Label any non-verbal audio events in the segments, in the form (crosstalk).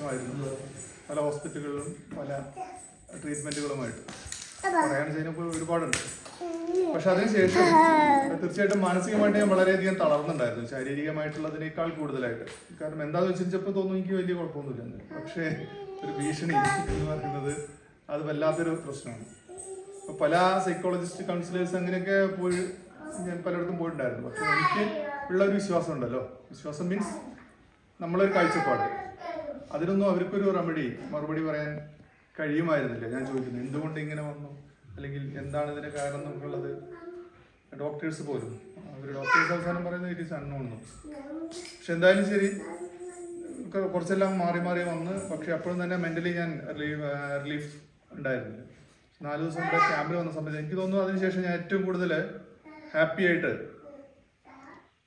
പ്രശ്നമായിരുന്നു. പല ഹോസ്പിറ്റലുകളിലും പല ട്രീറ്റ്മെന്റുകളുമായിട്ട്. പറയാൻ ചെയ്യുമ്പോൾ ഒരുപാടുണ്ട്. പക്ഷെ അതിനുശേഷം തീർച്ചയായിട്ടും മാനസികമായിട്ട് ഞാൻ വളരെയധികം തളർന്നുണ്ടായിരുന്നു ശാരീരികമായിട്ടുള്ളതിനേക്കാൾ കൂടുതലായിട്ട്. കാരണം എന്താന്ന് വെച്ചപ്പോൾ തോന്നുന്നു എനിക്ക് വലിയ കുഴപ്പമൊന്നുമില്ല പക്ഷേ ഒരു ഭീഷണി എന്ന് പറയുന്നത് അത് വല്ലാത്തൊരു പ്രശ്നമാണ്. അപ്പൊ പല സൈക്കോളജിസ്റ്റ് കൗൺസിലേഴ്സ് അങ്ങനെയൊക്കെ പോയി ഞാൻ പലയിടത്തും പോയിട്ടുണ്ടായിരുന്നു. പക്ഷെ എനിക്ക് ഉള്ള ഒരു വിശ്വാസം ഉണ്ടല്ലോ വിശ്വാസം മീൻസ് നമ്മളൊരു കാഴ്ചപ്പാട്. അതിനൊന്നും അവർക്കൊരു റെമഡി മറുപടി പറയാൻ കഴിയുമായിരുന്നില്ല. ഞാൻ ചോദിക്കുന്നത് എന്തുകൊണ്ട് ഇങ്ങനെ വന്നു? അല്ലെങ്കിൽ എന്താണ് ഇതിന് കാരണം എന്നുള്ളത്? ഡോക്ടേഴ്സ് പോലും അവർ ഡോക്ടേഴ്സ് അവസാനം പറയുന്നത് ഇറ്റ് ഈസ് അൺനോൺ പക്ഷെ എന്തായാലും ശരി കുറച്ചെല്ലാം മാറി മാറി വന്ന് പക്ഷെ അപ്പോഴും തന്നെ മെന്റലി ഞാൻ റിലീഫ് റിലീഫ് ഉണ്ടായിരുന്നില്ല നാല് ദിവസം കൂടെ ക്യാമ്പിൽ വന്ന സമയത്ത് എനിക്ക് തോന്നുന്നു അതിനുശേഷം ഞാൻ ഏറ്റവും കൂടുതൽ ഹാപ്പി ആയിട്ട്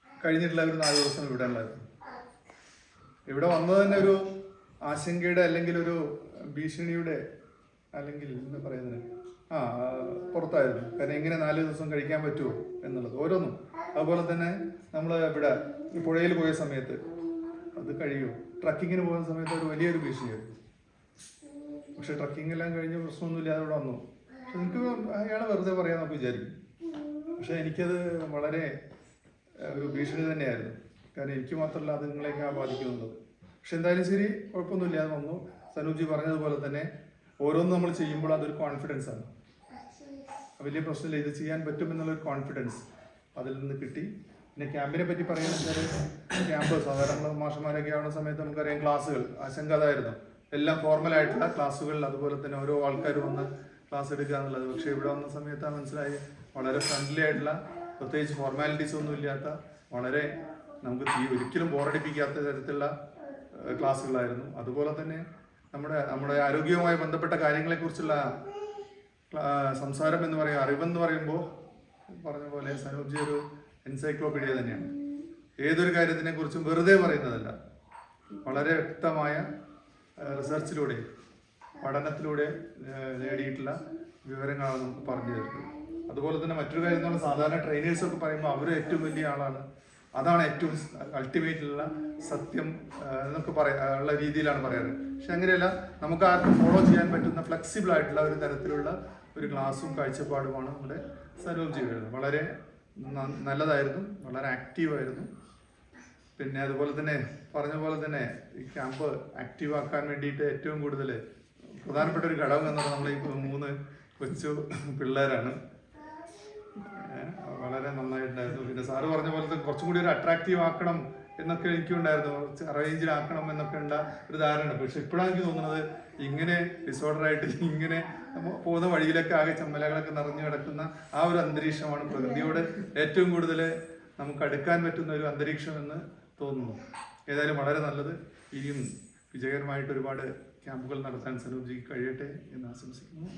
കഴിഞ്ഞിട്ടുള്ള ഒരു നാല് ദിവസം ഇവിടെ ഉള്ളായിരുന്നു ഇവിടെ വന്നത് തന്നെ ഒരു ആശങ്കയുടെ അല്ലെങ്കിൽ ഒരു ഭീഷണിയുടെ അല്ലെങ്കിൽ എന്ന് പറയുന്നത്? ആ പുറത്തായിരുന്നു. കാരണം എങ്ങനെ നാല് ദിവസം കഴിക്കാൻ പറ്റുമോ എന്നുള്ളത്. ഓരോന്നും. അതുപോലെ തന്നെ നമ്മൾ ഇവിടെ പുഴയിൽ പോയ സമയത്ത് അത് കഴിയുമോ ട്രക്കിങ്ങിന് പോകുന്ന സമയത്ത് ഒരു വലിയൊരു ഭീഷണിയായിരുന്നു. പക്ഷെ ട്രക്കിംഗ് എല്ലാം കഴിഞ്ഞ് പ്രശ്നമൊന്നുമില്ല അതവിടെ വന്നു. എനിക്ക് അയാൾ വെറുതെ പറയാമെന്നൊക്കെ വിചാരിക്കും. പക്ഷെ എനിക്കത് വളരെ ഒരു ഭീഷണി തന്നെയായിരുന്നു. കാരണം എനിക്ക് മാത്രമല്ല അത് നിങ്ങളെയൊക്കെ ബാധിക്കുന്നുള്ളത് പക്ഷെ എന്തായാലും ശരി കുഴപ്പമൊന്നുമില്ലാതെ വന്നു. സനൂജി പറഞ്ഞതുപോലെ തന്നെ ഓരോന്നും നമ്മൾ ചെയ്യുമ്പോൾ അതൊരു കോൺഫിഡൻസ് ആണ്. വലിയ പ്രശ്നമില്ല ഇത് ചെയ്യാൻ പറ്റും എന്നുള്ളൊരു കോൺഫിഡൻസ് അതിൽ നിന്ന് കിട്ടി. പിന്നെ ക്യാമ്പിനെ പറ്റി പറയുകയാണെന്ന് വെച്ചാൽ ക്യാമ്പ് സാധാരണ നമ്മൾ മാഷന്മാരൊക്കെ ആവുന്ന സമയത്ത് നമുക്കറിയാം ക്ലാസ്സുകൾ ആശങ്ക അതായിരുന്നു എല്ലാം ഫോർമൽ ആയിട്ടുള്ള ക്ലാസ്സുകളിൽ അതുപോലെ തന്നെ ഓരോ ആൾക്കാർ വന്ന് ക്ലാസ് എടുക്കുക എന്നുള്ളത്. പക്ഷേ ഇവിടെ വന്ന സമയത്ത് മനസ്സിലായി വളരെ ഫ്രണ്ട്ലി ആയിട്ടുള്ള പ്രത്യേകിച്ച് ഫോർമാലിറ്റീസ് ഒന്നും ഇല്ലാത്ത വളരെ നമുക്ക് തീ ഒരിക്കലും ബോറടിപ്പിക്കാത്ത തരത്തിലുള്ള ക്ലാസ്സുകളായിരുന്നു. അതുപോലെ തന്നെ നമ്മുടെ നമ്മുടെ ആരോഗ്യവുമായി ബന്ധപ്പെട്ട കാര്യങ്ങളെക്കുറിച്ചുള്ള കുറിച്ചുള്ള സംസാരം എന്ന് പറയുക അറിവെന്ന് പറയുമ്പോൾ പറഞ്ഞ പോലെ സനൂപ്ജി ഒരു എൻസൈക്ലോപീഡിയ തന്നെയാണ്. ഏതൊരു കാര്യത്തിനെ കുറിച്ചും വെറുതെ പറയുന്നതല്ല. വളരെ വ്യക്തമായ റിസർച്ചിലൂടെ പഠനത്തിലൂടെ നേടിയിട്ടുള്ള വിവരങ്ങളാണ് നമുക്ക് പറഞ്ഞു തരുന്നത്. അതുപോലെ തന്നെ മറ്റൊരു കാര്യം പറഞ്ഞാൽ സാധാരണ ട്രെയിനേഴ്സൊക്കെ പറയുമ്പോൾ അവർ ഏറ്റവും വലിയ ആളാണ് അതാണ് ഏറ്റവും അൾട്ടിമേറ്റിലുള്ള സത്യം എന്നൊക്കെ പറയാ ഉള്ള രീതിയിലാണ് പറയാറ്. പക്ഷെ അങ്ങനെയല്ല നമുക്ക് ആർക്കും ഫോളോ ചെയ്യാൻ പറ്റുന്ന ഫ്ലെക്സിബിൾ ആയിട്ടുള്ള ഒരു തരത്തിലുള്ള ഒരു ക്ലാസ്സും കാഴ്ചപ്പാടുമാണ് നമ്മുടെ ജീവിതം വളരെ നല്ലതായിരുന്നു വളരെ ആക്റ്റീവായിരുന്നു പിന്നെ അതുപോലെ തന്നെ പറഞ്ഞ പോലെ തന്നെ ഈ ക്യാമ്പ് ആക്റ്റീവ് ആക്കാൻ വേണ്ടിയിട്ട് ഏറ്റവും കൂടുതൽ പ്രധാനപ്പെട്ട ഒരു ഘടകം എന്ന് നമ്മൾ ഈ മൂന്ന് കൊച്ചു പിള്ളേരാണ്. വളരെ നന്നായിട്ടുണ്ടായിരുന്നു. പിന്നെ സാറ് പറഞ്ഞ പോലെ കുറച്ചും കൂടി ഒരു അട്രാക്റ്റീവ് ആക്കണം എന്നൊക്കെ എനിക്കുണ്ടായിരുന്നു. കുറച്ച് അറേഞ്ചിലാക്കണം എന്നൊക്കെ ഉണ്ട ഒരു ധാരണ പക്ഷെ ഇപ്പോഴാണ് എനിക്ക് തോന്നുന്നത് ഇങ്ങനെ ഡിസോർഡർ ആയിട്ട് (laughs) ഇങ്ങനെ പോകുന്ന വഴിയിലൊക്കെ ആകെ ചമ്മലകളൊക്കെ നിറഞ്ഞു കിടക്കുന്ന ആ ഒരു അന്തരീക്ഷമാണ് പ്രകൃതിയോട് ഏറ്റവും കൂടുതൽ നമുക്ക് അടുക്കാൻ പറ്റുന്ന ഒരു അന്തരീക്ഷം എന്ന് തോന്നുന്നു. ഏതായാലും വളരെ നല്ലത്. ഇനിയും വിജയകരമായിട്ട് ഒരുപാട് ക്യാമ്പുകൾ നടത്താൻ സനൂപ്ജിക്ക് കഴിയട്ടെ എന്ന് ആശംസിക്കുന്നു.